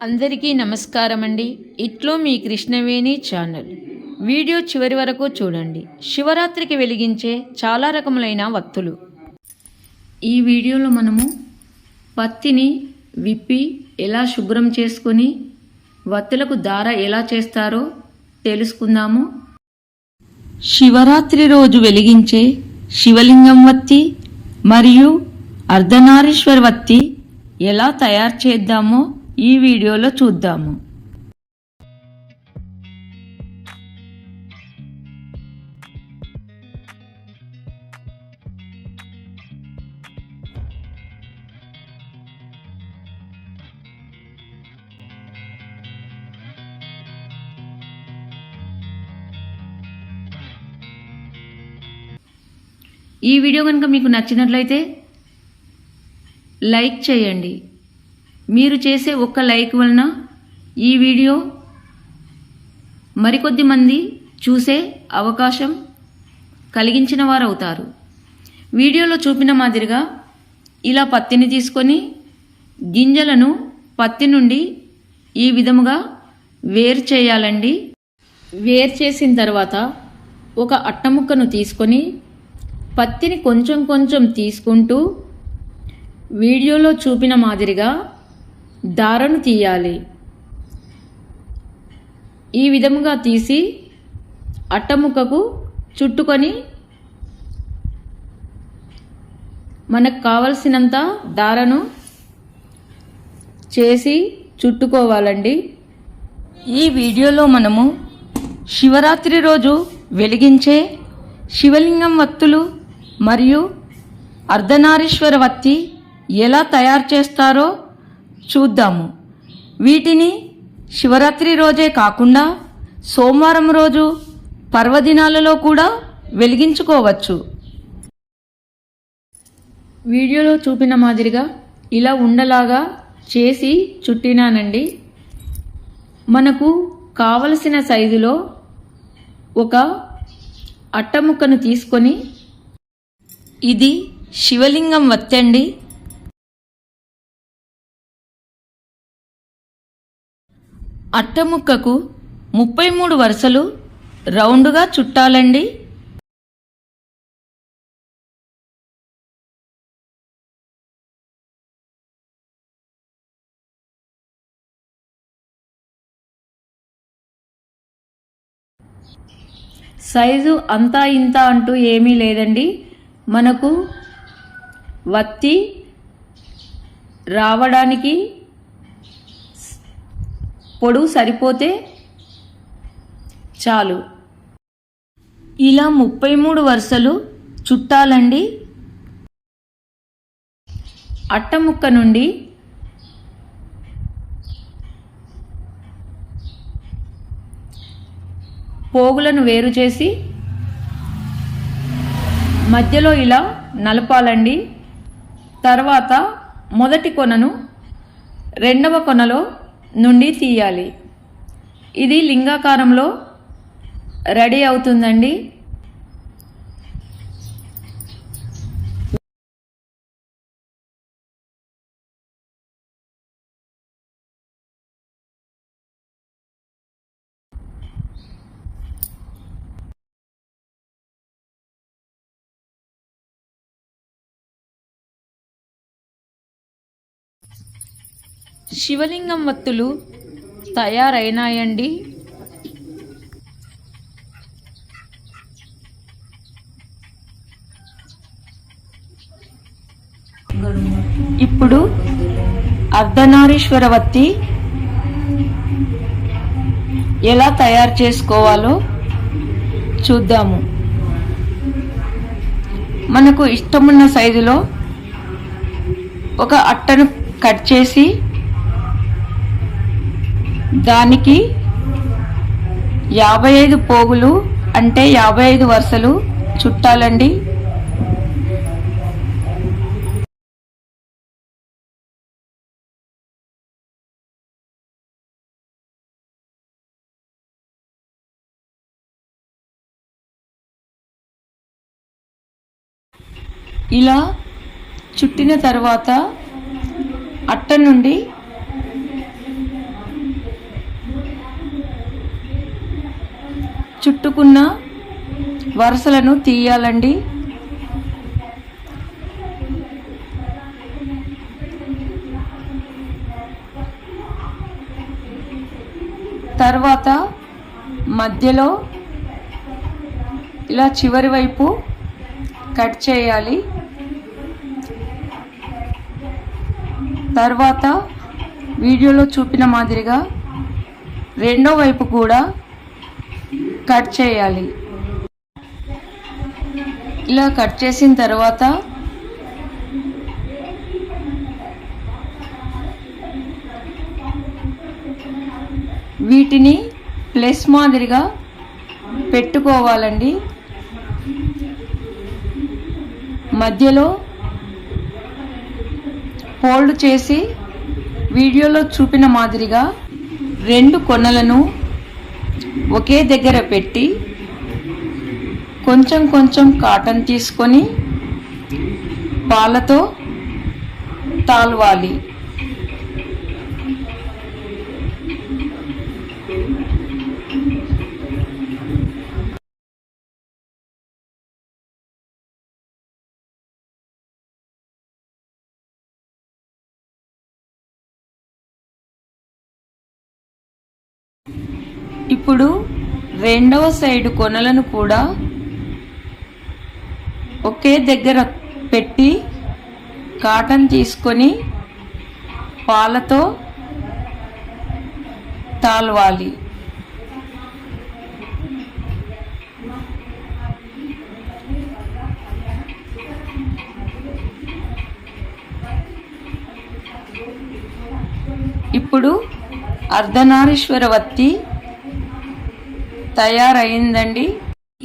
అందరికీ నమస్కారం అండి. ఇట్లో మీ కృష్ణవేణి ఛానల్. వీడియో చివరి వరకు చూడండి. శివరాత్రికి వెలిగించే చాలా రకములైన వత్తులు. ఈ వీడియోలో మనము పత్తిని విప్పి ఎలా శుభ్రం చేసుకొని వత్తులకు దార ఎలా చేస్తారో తెలుసుకుందాము. శివరాత్రి రోజు వెలిగించే శివలింగం వత్తి మరియు అర్ధనారీశ్వర్ వత్తి ఎలా తయారు చేద్దామో ఈ వీడియోలో చూద్దాము. ఈ వీడియో కనుక మీకు నచ్చినట్లయితే లైక్ చేయండి. మీరు చేసే ఒక్క లైక్ వలన ఈ వీడియో మరికొద్ది మంది చూసే అవకాశం కలిగించిన వారు అవుతారు వీడియోలో చూపిన మాదిరిగా ఇలా పత్తిని తీసుకొని గింజలను పత్తి నుండి ఈ విధముగా వేరు చేయాలండి. వేరు చేసిన తర్వాత ఒక అట్టముక్కను తీసుకొని పత్తిని కొంచెం కొంచెం తీసుకుంటూ వీడియోలో చూపిన మాదిరిగా దారను తీయాలి. ఈ విధముగా తీసి అట్టముక్కకు చుట్టుకొని మనకు కావలసినంత దారను చేసి చుట్టుకోవాలండి. ఈ వీడియోలో మనము శివరాత్రి రోజు వెలిగించే శివలింగం వత్తులు మరియు అర్ధనారీశ్వర వత్తి ఎలా తయారు చేస్తారో చూద్దాము. వీటిని శివరాత్రి రోజే కాకుండా సోమవారం రోజు పర్వదినాలలో కూడా వెలిగించుకోవచ్చు. వీడియోలో చూపిన మాదిరిగా ఇలా ఉండలాగా చేసి చుట్టినానండి. మనకు కావలసిన సైజులో ఒక అట్టముక్కను తీసుకొని ఇది శివలింగం వత్తండి. అట్టముక్కకు ముప్పై మూడు వరుసలు రౌండ్గా చుట్టాలండి. సైజు అంతా ఇంత అంటూ ఏమీ లేదండి. మనకు వత్తి రావడానికి పొడవు సరిపోతే చాలు. ఇలా ముప్పై మూడు వరుసలు చుట్టాలండి. అట్టముక్క నుండి పోగులను వేరు చేసి మధ్యలో ఇలా నలపాలండి. తర్వాత మొదటి కొనను రెండవ కొనలో నుండి తీయాలి. ఇది లింగాకారంలో రెడీ అవుతుందండి. శివలింగం వత్తులు తయారైనాయండి. ఇప్పుడు అర్ధనారీశ్వర వత్తి ఎలా తయారు చేసుకోవాలో చూద్దాము. మనకు ఇష్టమున్న సైజులో ఒక అట్టను కట్ చేసి దానికి యాభై ఐదు పోగులు అంటే యాభై ఐదు వరుసలు చుట్టాలండి. ఇలా చుట్టిన తర్వాత అట్ట నుండి చుట్టుకున్న వరుసలను తీయాలండి. తర్వాత మధ్యలో ఇలా చివరి వైపు కట్ చేయాలి. తర్వాత వీడియోలో చూపిన మాదిరిగా రెండో వైపు కూడా కట్ చేయాలి. ఇలా కట్ చేసిన తర్వాత వీటిని ప్లస్ మాదిరిగా పెట్టుకోవాలండి. మధ్యలో ఫోల్డ్ చేసి వీడియోలో చూపిన మాదిరిగా రెండు కొనలను ఒకే దగ్గర పెట్టి కొంచెం కొంచెం కాటన్ తీసుకొని పాలతో తాల్వాలి. ఇప్పుడు రెండవ సైడ్ కొనలను కూడా ఒకే దగ్గర పెట్టి కాటన్ తీసుకొని పాలతో తాల్వాలి. ఇప్పుడు అర్ధనారీశ్వర వత్తి తయారైందండి.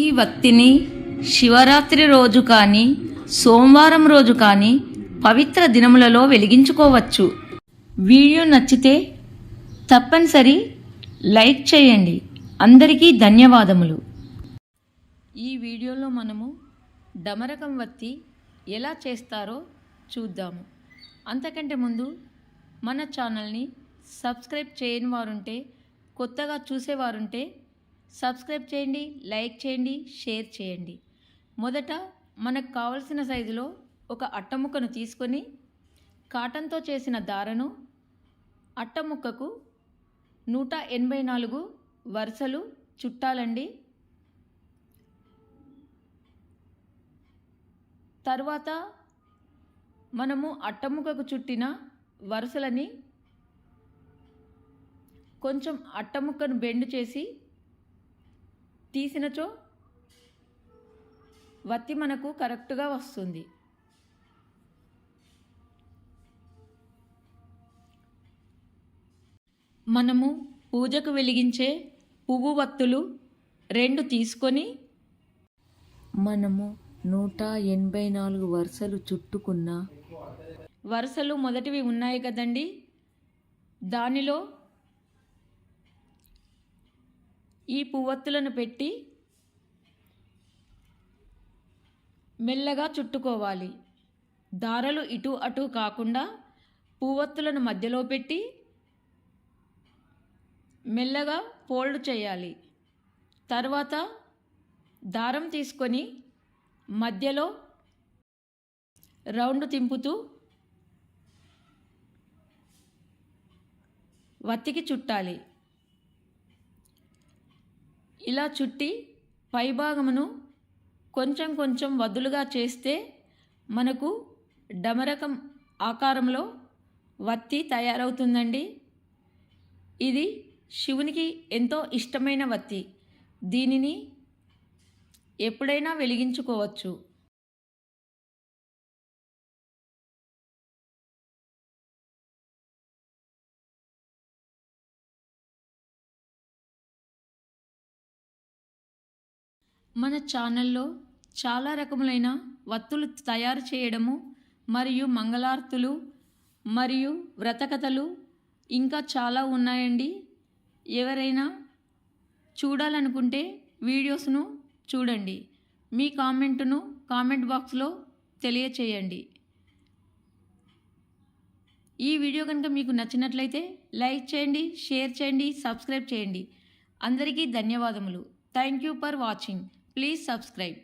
ఈ వత్తిని శివరాత్రి రోజు కానీ సోమవారం రోజు కానీ పవిత్ర దినములలో వెలిగించుకోవచ్చు. వీడియో నచ్చితే తప్పనిసరి లైక్ చేయండి. అందరికీ ధన్యవాదములు. ఈ వీడియోలో మనము డమరకం వత్తి ఎలా చేస్తారో చూద్దాము. అంతకంటే ముందు మన ఛానల్ని సబ్స్క్రైబ్ చేయని వారుంటే కొత్తగా చూసేవారుంటే సబ్స్క్రైబ్ చేయండి లైక్ చేయండి షేర్ చేయండి. మొదట మనకు కావలసిన సైజులో ఒక అట్టముక్కను తీసుకొని కాటన్తో చేసిన దారను అట్టముక్కకు నూట ఎనభై నాలుగు వరుసలు చుట్టాలండి. తర్వాత మనము అట్టముక్కకు చుట్టిన వరుసలని కొంచెం అట్టముక్కను బెండ్ చేసి తీసినచో వత్తి మనకు కరెక్ట్గా వస్తుంది. మనము పూజకు వెలిగించే పువ్వు వత్తులు రెండు తీసుకొని మనము నూట ఎనభై నాలుగు వరుసలు చుట్టుకున్న వరుసలు మొదటివి ఉన్నాయి కదండి. దానిలో ఈ పువ్వొత్తులను పెట్టి మెల్లగా చుట్టుకోవాలి. దారలు ఇటు అటు కాకుండా పువ్వొత్తులను మధ్యలో పెట్టి మెల్లగా ఫోల్డ్ చేయాలి. తర్వాత దారం తీసుకొని మధ్యలో రౌండ్ తింపుతూ వత్తికి చుట్టాలి. ఇలా చుట్టి పైభాగమును కొంచెం కొంచెం వదులుగా చేస్తే మనకు డమరకం ఆకారంలో వత్తి తయారవుతుందండి. ఇది శివునికి ఎంతో ఇష్టమైన వత్తి. దీనిని ఎప్పుడైనా వెలిగించుకోవచ్చు. మన ఛానల్లో చాలా రకములైన వత్తులు తయారు చేయడము మరియు మంగళార్తులు మరియు వ్రతకథలు ఇంకా చాలా ఉన్నాయండి. ఎవరైనా చూడాలనుకుంటే వీడియోస్ను చూడండి. మీ కామెంటును కామెంట్ బాక్స్లో తెలియచేయండి. ఈ వీడియో కనుక మీకు నచ్చినట్లయితే లైక్ చేయండి షేర్ చేయండి సబ్స్క్రైబ్ చేయండి. అందరికీ ధన్యవాదములు. Thank you for watching. Please subscribe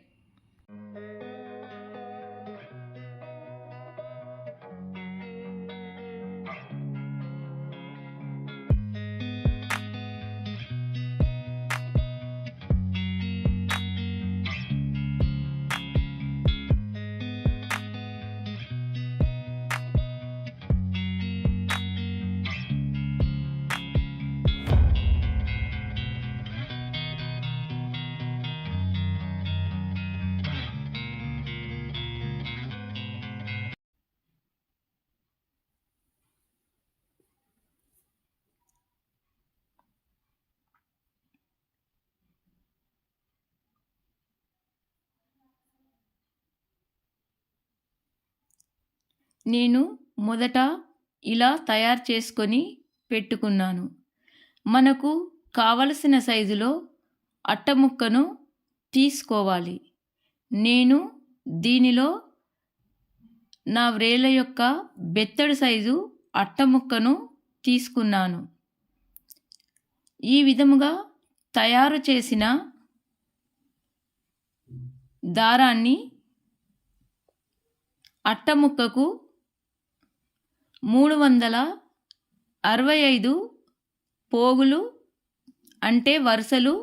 నేను మొదట ఇలా తయారు చేసుకొని పెట్టుకున్నాను. మనకు కావలసిన సైజులో అట్టముక్కను తీసుకోవాలి. నేను దీనిలో నా వ్రేల యొక్క బెత్తడి సైజు అట్టముక్కను తీసుకున్నాను. ఈ విధముగా తయారు చేసిన దారాన్ని అట్టముక్కకు మూడు వందల అరవై ఐదు పోగులు అంటే వరుసలు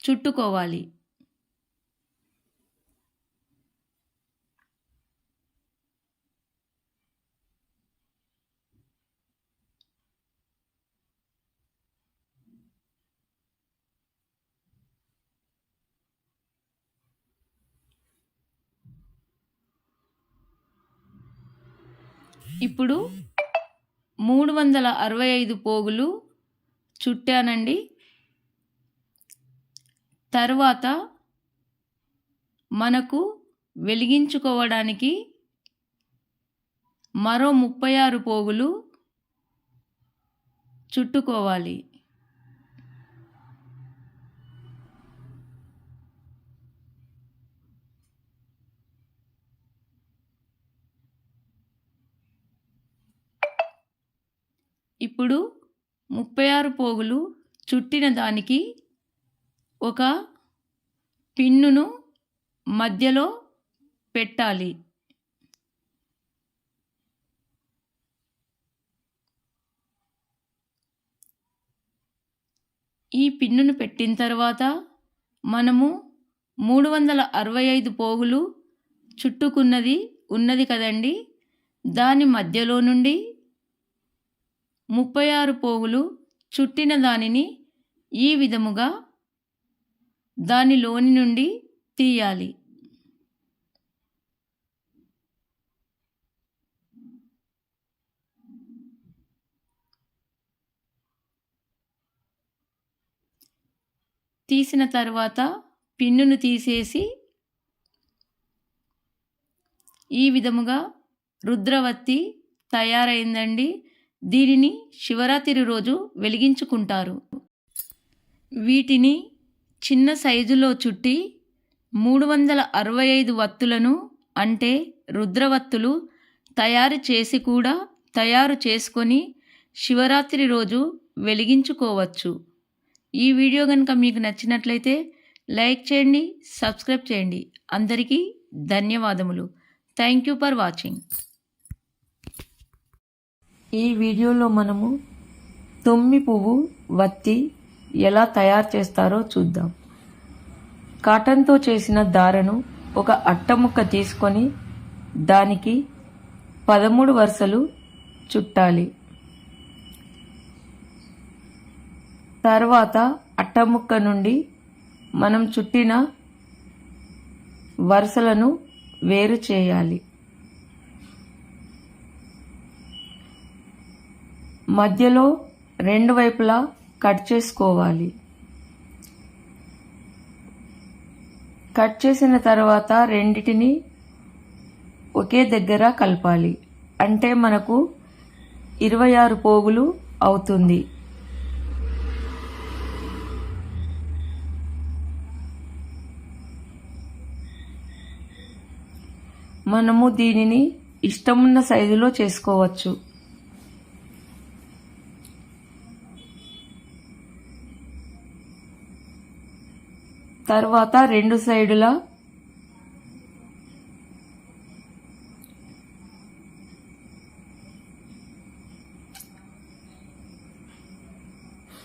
చుట్టుకోవాలి. ఇప్పుడు మూడు వందల అరవై ఐదు పోగులు చుట్టానండి. తర్వాత మనకు వెలిగించుకోవడానికి మరో ముప్పై ఆరు పోగులు చుట్టుకోవాలి. ఇప్పుడు ముప్పై ఆరు పోగులు చుట్టిన దానికి ఒక పిన్నును మధ్యలో పెట్టాలి. ఈ పిన్నును పెట్టిన తర్వాత మనము మూడు వందల అరవై ఐదు పోగులు చుట్టుకున్నది ఉన్నది కదండి. దాని మధ్యలో నుండి ముప్పై ఆరు పోగులు చుట్టిన దానిని ఈ విధముగా దానిలోని నుండి తీయాలి. తీసిన తర్వాత పిన్నును తీసేసి ఈ విధముగా రుద్రవత్తి తయారైందండి. దీనిని శివరాత్రి రోజు వెలిగించుకుంటారు. వీటిని చిన్న సైజులో చుట్టి మూడు వందల అరవై ఐదు వత్తులను అంటే రుద్రవత్తులు తయారు చేసి కూడా తయారు చేసుకొని శివరాత్రి రోజు వెలిగించుకోవచ్చు. ఈ వీడియో కనుక మీకు నచ్చినట్లయితే లైక్ చేయండి సబ్స్క్రైబ్ చేయండి. అందరికీ ధన్యవాదములు. Thank you for watching. ఈ వీడియోలో మనము తొమ్మి పువ్వు వత్తి ఎలా తయారు చేస్తారో చూద్దాం. కాటన్తో చేసిన దారను ఒక అట్టముక్క తీసుకొని దానికి పదమూడు వరుసలు చుట్టాలి. తర్వాత అట్టముక్క నుండి మనం చుట్టిన వరుసలను వేరు చేయాలి. మధ్యలో రెండు వైపులా కట్ చేసుకోవాలి. కట్ చేసిన తర్వాత రెండిటిని ఒకే దగ్గర కలపాలి. అంటే మనకు ఇరవై ఆరు పోగులు అవుతుంది. మనము దీనిని ఇష్టమున్న సైజులో చేసుకోవచ్చు. తర్వాత రెండు సైడుల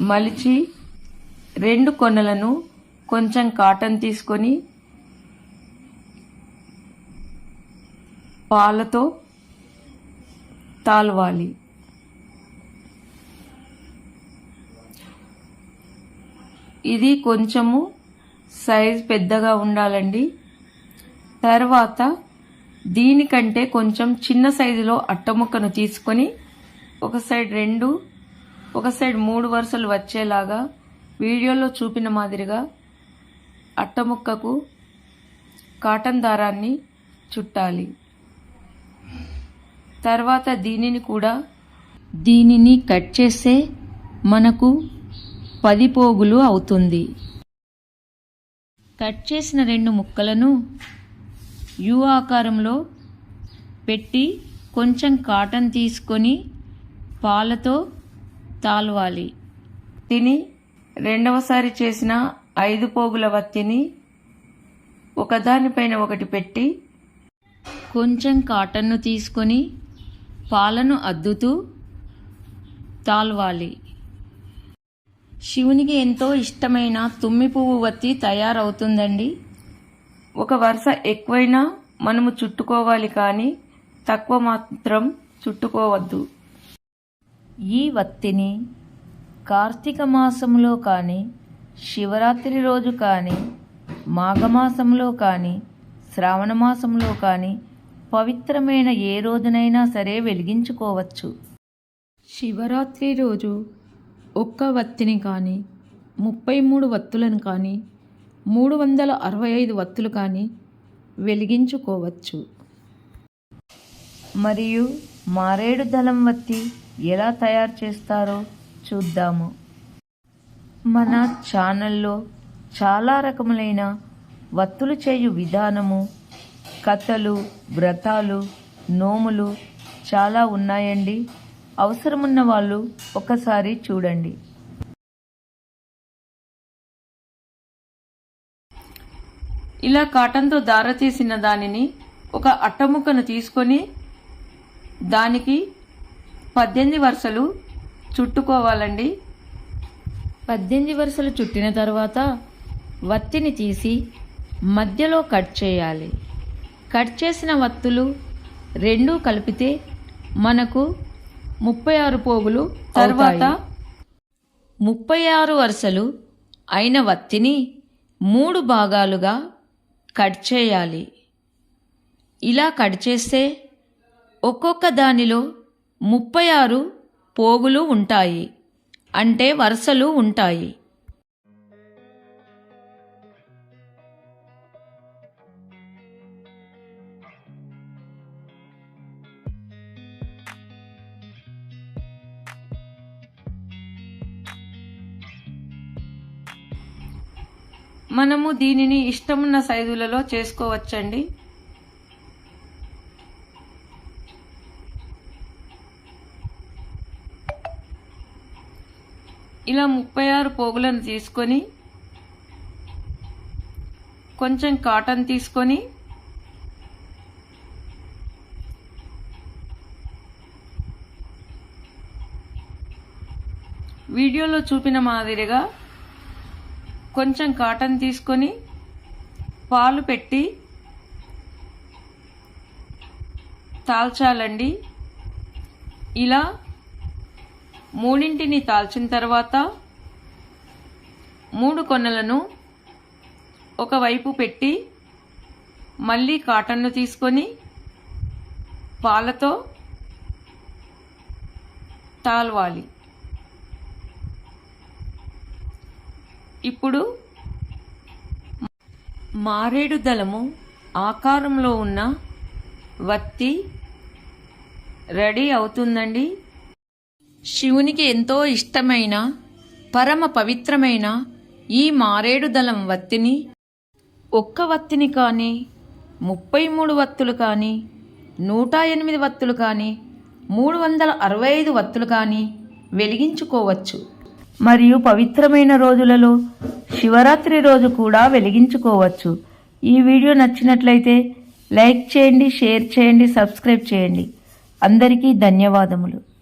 మలిచి రెండు కొనలను కొంచెం కాటన్ తీసుకొని పాలతో తాలవాలి. ఇది కొంచెము సైజ్ పెద్దగా ఉండాలండి. తర్వాత దీనికంటే కొంచెం చిన్న సైజులో అట్టముక్కను తీసుకొని ఒక సైడ్ రెండు ఒక సైడ్ మూడు వరుసలు వచ్చేలాగా వీడియోలో చూపిన మాదిరిగా అట్టముక్కకు కాటన్ దారాన్ని చుట్టాలి. తర్వాత దీనిని కూడా దీనిని కట్ చేస్తే మనకు పది పోగులు అవుతుంది. కట్ చేసిన రెండు ముక్కలను యు ఆకారంలో పెట్టి కొంచెం కాటన్ తీసుకొని పాలతో తాలవాలి. తిని రెండవసారి చేసిన ఐదు పోగుల వత్తిని ఒకదానిపైన ఒకటి పెట్టి కొంచెం కాటన్ను తీసుకొని పాలను అద్దుతూ తాల్వాలి. శివునికి ఎంతో ఇష్టమైన తుమ్మి పువ్వు వత్తి తయారవుతుందండి. ఒక వరుస ఎక్కువైనా మనము చుట్టుకోవాలి కానీ తక్కువ మాత్రం చుట్టుకోవద్దు. ఈ వత్తిని కార్తీక మాసంలో కానీ శివరాత్రి రోజు కానీ మాఘమాసంలో కానీ శ్రావణ మాసంలో కానీ పవిత్రమైన ఏ రోజునైనా సరే వెలిగించుకోవచ్చు. శివరాత్రి రోజు ఒక్క వత్తిని కానీ ముప్పై మూడు వత్తులను కానీ మూడు వందల అరవై ఐదు వత్తులు కానీ వెలిగించుకోవచ్చు. మరియు మారేడు దళం వత్తి ఎలా తయారు చేస్తారో చూద్దాము. మన ఛానల్లో చాలా రకములైన వత్తులు చేయు విధానము కథలు వ్రతాలు నోములు చాలా ఉన్నాయండి. అవసరమున్న వాళ్ళు ఒకసారి చూడండి. ఇలా కాటన్తో దార తీసిన దానిని ఒక అట్టముక్కను తీసుకొని దానికి పద్దెనిమిది వరుసలు చుట్టుకోవాలండి. పద్దెనిమిది వరుసలు చుట్టిన తర్వాత వత్తిని తీసి మధ్యలో కట్ చేయాలి. కట్ చేసిన వత్తులు రెండూ కలిపితే మనకు ముప్పై ఆరు పోగులు తర్వాత ముప్పై ఆరు వరుసలు అయిన వత్తిని మూడు భాగాలుగా కట్ చేయాలి. ఇలా కట్ చేస్తే ఒక్కొక్క దానిలో ముప్పై ఆరు పోగులు ఉంటాయి. అంటే వరుసలు ఉంటాయి. మనము దీనిని ఇష్టమున్న సైజులలో చేసుకోవచ్చండి. ఇలా ముప్పై ఆరు పోగులను తీసుకొని కొంచెం కాటన్ తీసుకొని వీడియోలో చూపిన మాదిరిగా కొంచెం కాటన్ తీసుకొని పాలు పెట్టి తాల్చాలండి. ఇలా మూడింటిని తాల్చిన తర్వాత మూడు కొనలను ఒకవైపు పెట్టి మళ్ళీ కాటన్ను తీసుకొని పాలతో తాల్వాలి. ఇప్పుడు మారేడు దళము ఆకారంలో ఉన్న వత్తి రెడీ అవుతుందండి. శివునికి ఎంతో ఇష్టమైన పరమ పవిత్రమైన ఈ మారేడు దళం వత్తిని ఒక్క వత్తిని కానీ ముప్పై మూడు వత్తులు కానీ నూట ఎనిమిది వత్తులు కానీ మూడు వందల అరవై ఐదు వత్తులు కానీ వెలిగించుకోవచ్చు. మరియు పవిత్రమైన రోజులలో శివరాత్రి రోజు కూడా వెలిగించుకోవచ్చు. ఈ వీడియో నచ్చినట్లయితే లైక్ చేయండి షేర్ చేయండి సబ్స్క్రైబ్ చేయండి. అందరికీ ధన్యవాదములు.